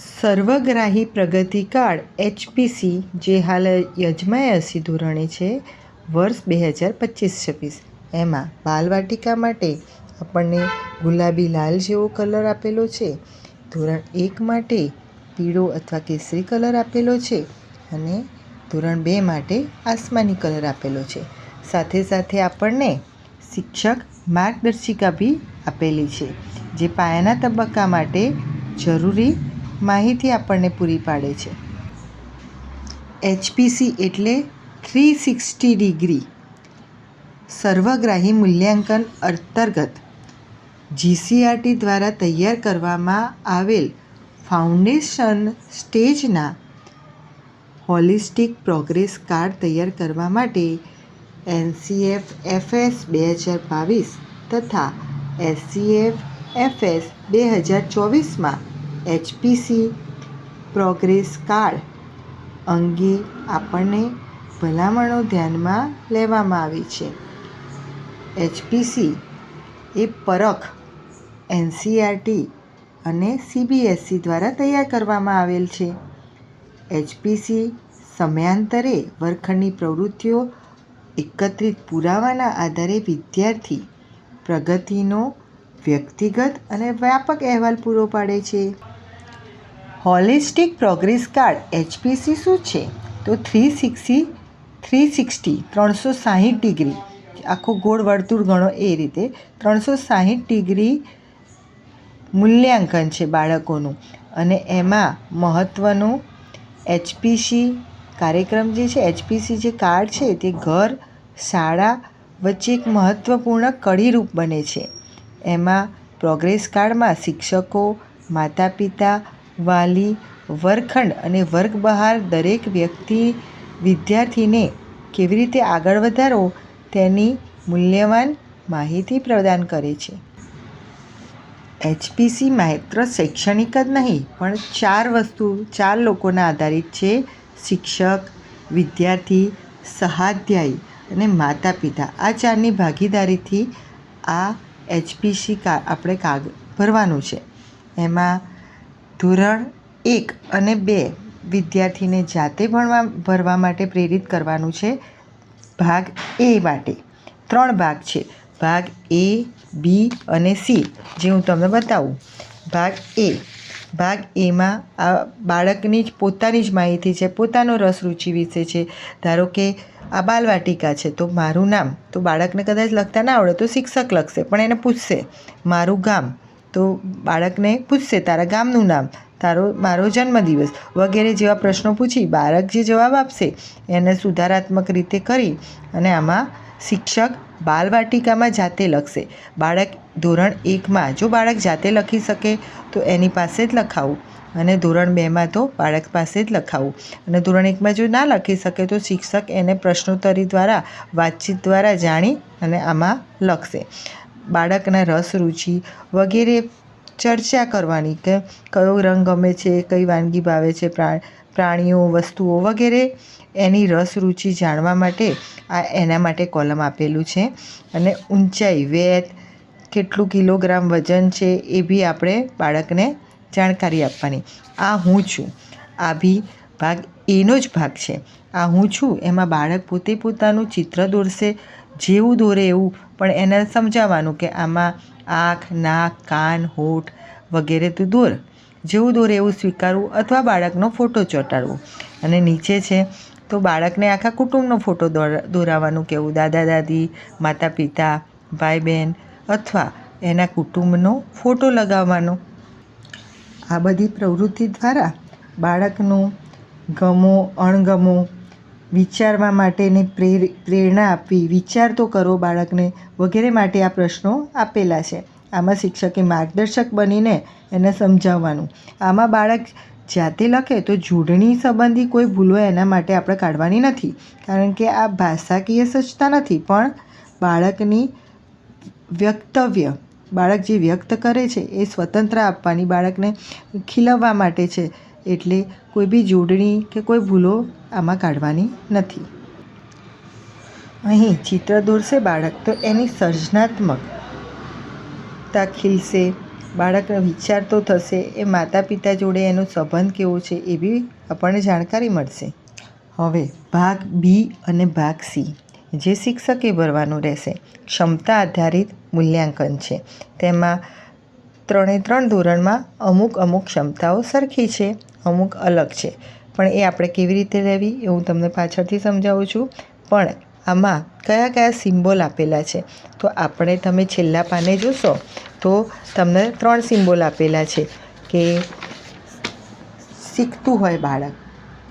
સર્વગ્રાહી પ્રગતિ કાર્ડ એચપીસી જે હાલ યજમાયસી ધોરણે છે, વર્ષ બે હજાર પચીસ છવ્વીસ. એમાં બાલવાટિકા માટે આપણને ગુલાબી લાલ જેવો કલર આપેલો છે. ધોરણ એક માટે પીળો અથવા કેસરી કલર આપેલો છે અને ધોરણ બે માટે આસમાની કલર આપેલો છે. સાથે સાથે આપણને શિક્ષક માર્ગદર્શિકા બી આપેલી છે, જે પાયાના તબક્કા માટે જરૂરી માહિતી આપણને પૂરી પાડે છે. એચપીસી એટલે થ્રી સિક્સટી ડિગ્રી. સર્વગ્રાહી મૂલ્યાંકન અંતર્ગત જીસીઆરટી દ્વારા તૈયાર કરવામાં આવેલ ફાઉન્ડેશન સ્ટેજના હોલિસ્ટિક પ્રોગ્રેસ કાર્ડ તૈયાર કરવા માટે એનસીએફ એફએસ બે હજાર બાવીસ તથા એસસીએફ એફએસ બે હજાર ચોવીસમાં એચપીસી પ્રોગ્રેસ કાર્ડ અંગે આપણને ભલામણો ધ્યાનમાં લેવામાં આવી છે. એચપીસી એ પરખ એનસીઆરટી અને સીબીએસસી દ્વારા તૈયાર કરવામાં આવેલ છે. એચપીસી સમયાંતરે વર્ગખંડની પ્રવૃત્તિઓ એકત્રિત પુરાવાના આધારે વિદ્યાર્થી પ્રગતિનો વ્યક્તિગત અને વ્યાપક અહેવાલ પૂરો પાડે છે. હોલિસ્ટિક પ્રોગ્રેસ કાર્ડ એચપીસી શું છે? તો થ્રી સિક્સી, થ્રી સિક્સટી, ત્રણસો સાહીઠ ડિગ્રી. આખો ગોળ વર્તુળ ગણો એ રીતે. ત્રણસો સાહીઠ ડિગ્રી મૂલ્યાંકન છે બાળકોનું. અને એમાં મહત્ત્વનું એચપીસી કાર્યક્રમ જે છે, એચપીસી જે કાર્ડ છે તે ઘર, શાળા વચ્ચે એક મહત્ત્વપૂર્ણ કડીરૂપ બને છે. એમાં પ્રોગ્રેસ કાર્ડમાં શિક્ષકો માતા પિતા વાલી વર્ગખંડ અને વર્ગ બહાર દરેક વ્યક્તિ વિદ્યાર્થીને કેવી રીતે આગળ વધારવો તેની મૂલ્યવાન માહિતી પ્રદાન કરે છે. એચપીસી માત્ર શૈક્ષણિક જ નહીં, પણ ચાર વસ્તુ ચાર લોકોના આધારિત છે. શિક્ષક, વિદ્યાર્થી, સહાધ્યાયી અને માતા પિતા આ ચારની ભાગીદારીથી આ એચપીસી કા, આપણે કાગ ભરવાનું છે. એમાં ધોરણ એક અને બે વિદ્યાર્થીને જાતે ભણવા, ભરવા માટે પ્રેરિત કરવાનું છે. ભાગ એ માટે ત્રણ ભાગ છે. ભાગ એ, બી અને સી, જે હું તમને બતાવું. ભાગ એ, ભાગ એમાં આ બાળકની જ, પોતાની જ માહિતી છે. પોતાનો રસ, રુચિ વિશે છે. ધારો કે આ બાલવાટિકા છે, તો મારું નામ, તો બાળકને કદાચ લખતા ના આવડે તો શિક્ષક લખશે, પણ એને પૂછશે, મારું ગામ તો બાળકને પૂછશે, તારા ગામનું નામ? તારો, મારો જન્મદિવસ? વગેરે જેવા પ્રશ્નો પૂછી બાળક જે જવાબ આપશે એને સુધારાત્મક રીતે કરી અને આમાં શિક્ષક બાલવાટિકામાં જાતે લખશે. બાળક ધોરણ એકમાં, જો બાળક જાતે લખી શકે, તો એની પાસે જ લખાવું. અને ધોરણ બેમાં તો બાળક પાસે જ લખાવું. અને ધોરણ એકમાં જો ના લખી શકે, તો શિક્ષક એને પ્રશ્નોત્તરી દ્વારા, વાતચીત દ્વારા જાણી અને આમાં લખશે. બાળકના રસ, રુચિ વગેરે ચર્ચા કરવાની કે કયો રંગ ગમે છે, કઈ વાનગી ભાવે છે પ્રાણીઓ, વસ્તુઓ વગેરે એની રસ, રુચિ જાણવા માટે આ એના માટે કોલમ આપેલું છે. અને ઊંચાઈ, વેત, કેટલું કિલોગ્રામ વજન છે એ બી આપણે બાળકને જાણકારી આપવાની. આ હું છું. આ બી ભાગ, એનો જ ભાગ છે. આ હું છું. એમાં બાળક પોતે પોતાનું ચિત્ર દોરશે, જેવું દોરે એવું પણ એને સમજાવવાનું કે આમાં આંખ, નાક, કાન, હોઠ વગેરે તો દોર. જેવું દૂર એવું સ્વીકારવું અથવા બાળકનો ફોટો ચોંટાડવો. અને નીચે છે, તો બાળકને આખા કુટુંબનો ફોટો દોરાવાનું કહેવું દાદા, દાદી, માતા, પિતા, ભાઈ બહેન અથવા એના કુટુંબનો ફોટો લગાવવાનો. આ બધી પ્રવૃત્તિ દ્વારા બાળકનું ગમો, અણગમો વિચારવા માટેની પ્રેર, પ્રેરણા આપવી, વિચાર તો કરો બાળકને વગેરે માટે આ પ્રશ્નો આપેલા છે. આમાં શિક્ષકે માર્ગદર્શક બનીને એને સમજાવવાનું. આમાં બાળક જાતે લખે તો જોડણી સંબંધી કોઈ ભૂલો એના માટે આપણે કાઢવાની નથી. કારણ કે આ ભાષાકીય સજ્જતા નથી, પણ બાળકની વ્યક્તવ્ય, બાળક જે વ્યક્ત કરે છે એ સ્વતંત્ર આપવાની બાળકને ખીલવવા માટે છે. એટલે કોઈ બી જોડણી કે કોઈ ભૂલો આમાં કાઢવાની નથી. અહીં ચિત્ર દોરશે બાળક, તો એની સર્જનાત્મકતા ખીલશે. બાળકનો વિચાર તો થશે, એ માતા પિતા જોડે એનો સંબંધ કેવો છે એ બી આપણને જાણકારી મળશે. હવે ભાગ બી અને ભાગ સી, જે શિક્ષકે ભરવાનું રહેશે. ક્ષમતા આધારિત મૂલ્યાંકન છે. તેમાં ત્રણે ત્રણ ધોરણમાં અમુક અમુક ક્ષમતાઓ સરખી છે. અમુક અલગ છે. પણ એ આપણે કેવી રીતે લેવી એ હું તમને પાછળથી સમજાવું છું. પણ આમાં કયા કયા સિમ્બોલ આપેલા છે? તો આપણે તમે છેલ્લા પાને જોશો તો તમને ત્રણ સિમ્બોલ આપેલા છે કે શીખતું હોય બાળક,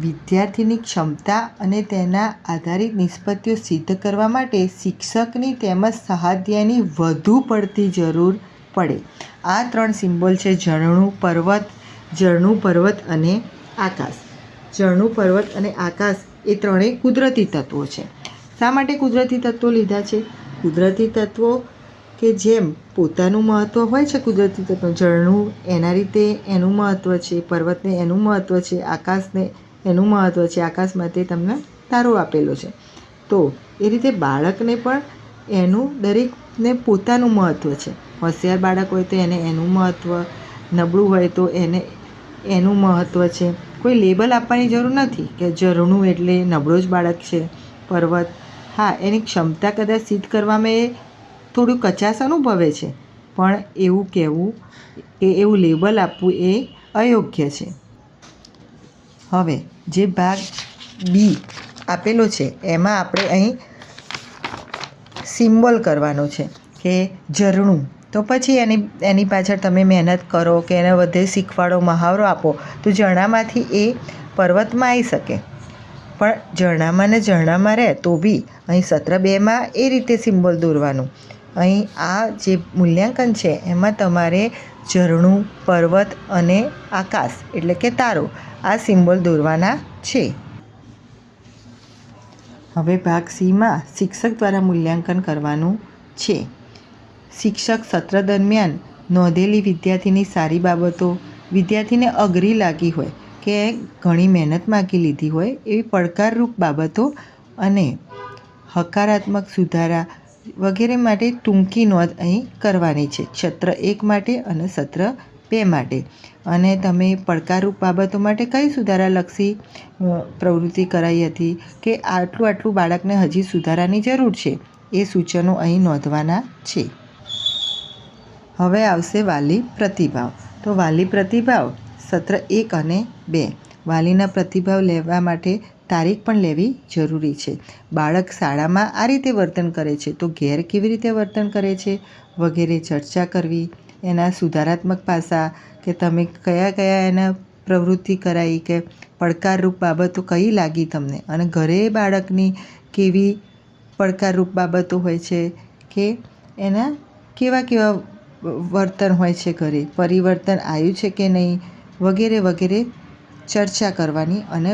વિદ્યાર્થીની ક્ષમતા અને તેના આધારિત નિષ્પત્તિઓ સિદ્ધ કરવા માટે શિક્ષકની તેમજ સહાધ્યાયની વધુ પડતી જરૂર પડે. આ ત્રણ સિમ્બોલ છે, ઝરણું, પર્વત ઝરણું પર્વત અને આકાશ. ઝરણું પર્વત અને આકાશ એ ત્રણેય કુદરતી તત્વો છે. શા માટે કુદરતી તત્વો લીધા છે? કુદરતી તત્વો કે જેમ પોતાનું મહત્ત્વ હોય છે કુદરતી તત્વો. ઝરણું એના રીતે એનું મહત્ત્વ છે, પર્વતને એનું મહત્ત્વ છે, આકાશને એનું મહત્ત્વ છે. આકાશ માટે તમને તારો આપેલો છે. તો એ રીતે બાળકને પણ એનું દરેકને પોતાનું મહત્ત્વ છે. હોશિયાર બાળક હોય તો એને એનું મહત્ત્વ નબળું હોય તો એને એનું મહત્ત્વ છે. કોઈ લેબલ આપવાની જરૂર નથી કે ઝરણું એટલે નબળો જ બાળક છે. પર્વત, હા, એની ક્ષમતા કદાચ સિદ્ધ કરવામાં એ થોડું કચાશ અનુભવે છે, પણ એવું કહેવું કે એવું લેબલ આપવું એ અયોગ્ય છે. હવે, જે ભાગ બી આપેલો છે, એમાં આપણે અહીં સિમ્બોલ કરવાનો છે કે ઝરણું. તો પછી એની એની પાછળ તમે મહેનત કરો કે એને વધે શીખવાડો, મહાવરો આપો, તો ઝરણામાંથી એ પર્વતમાં આવી શકે. પણ ઝરણામાં ને ઝરણામાં રહે તો બી અહીં સત્ર બેમાં એ રીતે સિમ્બોલ દોરવાનું. અહીં આ જે મૂલ્યાંકન છે, એમાં તમારે ઝરણું, પર્વત અને આકાશ એટલે કે તારો આ સિમ્બોલ દોરવાના છે. હવે ભાગ સીમાં શિક્ષક દ્વારા મૂલ્યાંકન કરવાનું છે. શિક્ષક સત્ર દરમિયાન નોંધેલી વિદ્યાર્થીની સારી બાબતો, વિદ્યાર્થીને અઘરી લાગી હોય કે ઘણી મહેનત માગી લીધી હોય એવી પડકારરૂપ બાબતો અને હકારાત્મક સુધારા વગેરે માટે ટૂંકી નોંધ અહીં કરવાની છે. સત્ર એક માટે અને સત્ર બે માટે. અને તમે પડકારરૂપ બાબતો માટે કઈ સુધારાલક્ષી પ્રવૃત્તિ કરાઈ હતી કે આટલું આટલું બાળકને હજી સુધારાની જરૂર છે? એ સૂચનો અહીં નોંધવાના છે. હવે આવશે વાલી પ્રતિભાવ. તો વાલી પ્રતિભાવ સત્ર એક અને બે. વાલીના પ્રતિભાવ લેવા માટે તારીખ પણ લેવી જરૂરી છે. બાળક શાળામાં આ રીતે વર્તન કરે છે. તો ઘેર કેવી રીતે વર્તન કરે છે? વગેરે ચર્ચા કરવી, એના સુધારાત્મક પાસા કે તમે કયા કયા એના પ્રવૃત્તિ કરાવી કે પડકારરૂપ બાબતો કઈ લાગી તમને? અને ઘરે બાળકની કેવી પડકારરૂપ બાબતો હોય છે કે એના કેવા કેવા વર્તન હોય છે ઘરે? પરિવર્તન આવ્યું છે કે નહીં? વગેરે વગેરે ચર્ચા કરવાની અને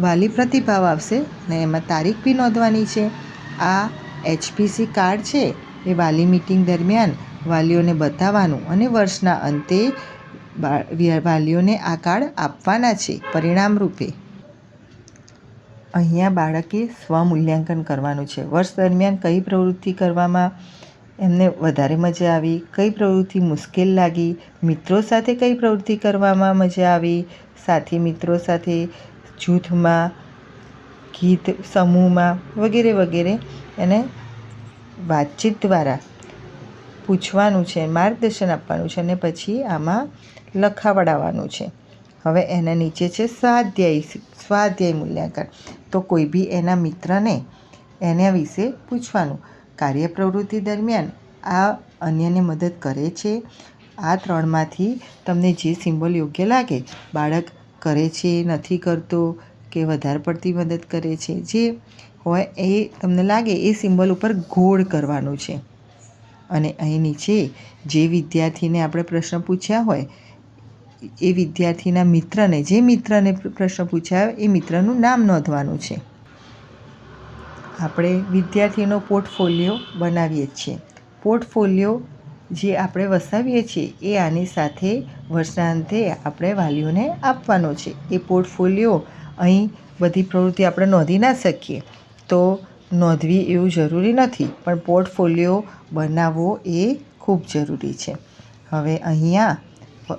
વાલી પ્રતિભાવ આવશે ને એમાં તારીખ બી નોંધવાની છે. આ એચપીસી કાર્ડ છે એ વાલી મિટિંગ દરમિયાન વાલીઓને બતાવવાનું અને વર્ષના અંતે વાલીઓને આ કાર્ડ આપવાના છે પરિણામ રૂપે અહીંયા બાળકે સ્વમૂલ્યાંકન કરવાનું છે. વર્ષ દરમિયાન કઈ પ્રવૃત્તિ કરવામાં એમને વધારે મજા આવી, કઈ પ્રવૃત્તિ મુશ્કેલ લાગી, મિત્રો સાથે કઈ પ્રવૃત્તિ કરવામાં મજા આવી, સાથી મિત્રો સાથે જૂથમાં, ગીત સમૂહમાં વગેરે વગેરે એને વાતચીત દ્વારા પૂછવાનું છે, માર્ગદર્શન આપવાનું છે અને પછી આમાં લખાવડાવવાનું છે. હવે એના નીચે છે સ્વાધ્યાય સ્વાધ્યાય મૂલ્યાંકન. તો કોઈ બી એના મિત્રને એના વિશે પૂછવાનું. કાર્ય પ્રવૃત્તિ દરમિયાન આ અન્યને મદદ કરે છે. આ ત્રણમાંથી તમને જે સિમ્બોલ યોગ્ય લાગે, બાળક કરે છે, નથી કરતો કે વધારે પડતી મદદ કરે છે, જે હોય એ તમને લાગે એ સિમ્બોલ ઉપર ગોળ કરવાનું છે. અને અહીં નીચે જે વિદ્યાર્થીને આપણે પ્રશ્ન પૂછ્યા હોય, એ વિદ્યાર્થીના મિત્રને, જે મિત્રને પ્રશ્ન પૂછ્યા હોય, એ મિત્રનું નામ નોંધવાનું છે. આપણે વિદ્યાર્થીનો પોર્ટફોલિયો બનાવીએ છીએ. પોર્ટફોલિયો જે આપણે વસાવીએ છીએ, એ આની સાથે વર્ષાંતે આપણે વાલીઓને આપવાનો છે. એ પોર્ટફોલિયો અહીં બધી પ્રવૃત્તિ આપણે નોંધી ના શકીએ. તો નોંધવી એવું જરૂરી નથી, પણ પોર્ટફોલિયો બનાવવો એ ખૂબ જરૂરી છે. હવે અહીંયા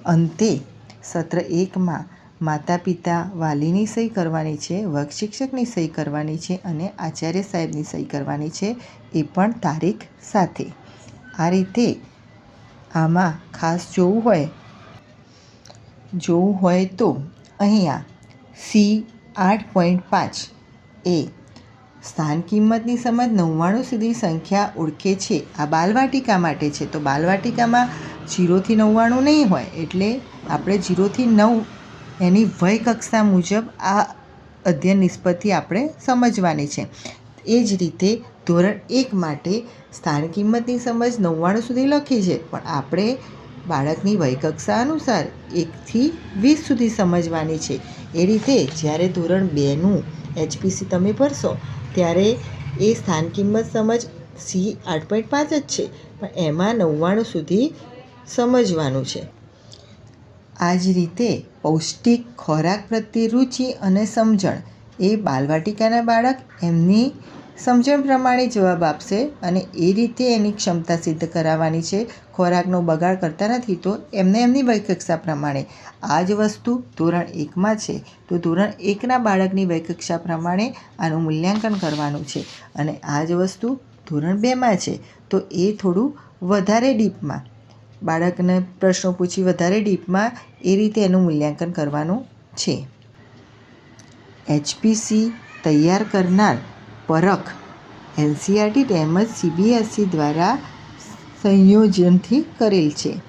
અંતે સત્ર એકમાં માતા પિતા વાલીની સહી કરવાની છે વર્ગ શિક્ષકની સહી કરવાની છે અને આચાર્ય સાહેબની સહી કરવાની છે એ પણ તારીખ સાથે. આ રીતે આમાં ખાસ જોવું હોય જોવું હોય તો અહીંયા સી આઠ પોઈન્ટ પાંચ એ સ્થાન કિંમતની સમજ નવ્વાણું સુધી સંખ્યા ઓળખે છે. આ બાલવાટિકા માટે છે. તો બાલવાટિકામાં જીરોથી નવ્વાણું નહીં હોય એટલે આપણે જીરોથી નવ એની વય કક્ષા મુજબ આ અધ્યયન નિષ્પત્તિ આપણે સમજવાની છે. એ જ રીતે ધોરણ એક માટે સ્થાન કિંમતની સમજ નવ્વાણું સુધી લખી છે. પણ આપણે બાળકની વયકક્ષા અનુસાર એકથી વીસ સુધી સમજવાની છે. એ રીતે જ્યારે ધોરણ બેનું એચપીસી તમે ભરશો, ત્યારે એ સ્થાન કિંમત સમજ સી આઠ પોઈન્ટ પાંચ જ છે. પણ એમાં નવ્વાણું સુધી સમજવાનું છે. આ જ રીતે પૌષ્ટિક ખોરાક પ્રત્યે રુચિ અને સમજણ એ બાલવાટિકાના બાળક એમની સમજણ પ્રમાણે જવાબ આપશે અને એ રીતે એની ક્ષમતા સિદ્ધ કરાવવાની છે. ખોરાકનો બગાડ કરતા નથી તો એમને એમની વયકક્ષા પ્રમાણે. આ જ વસ્તુ ધોરણ એકમાં છે. તો ધોરણ એકના બાળકની વયકક્ષા પ્રમાણે આનું મૂલ્યાંકન કરવાનું છે. અને આ જ વસ્તુ ધોરણ બેમાં છે. તો એ થોડું વધારે ડીપમાં. બાળકને પ્રશ્નો પૂછી વધારે ડીપમાં એ રીતે એનું મૂલ્યાંકન કરવાનું છે. એચપીસી તૈયાર કરનાર પરખ એનસીઆરટી તેમજ સીબીએસઈ દ્વારા સંયોજનથી કરેલ છે.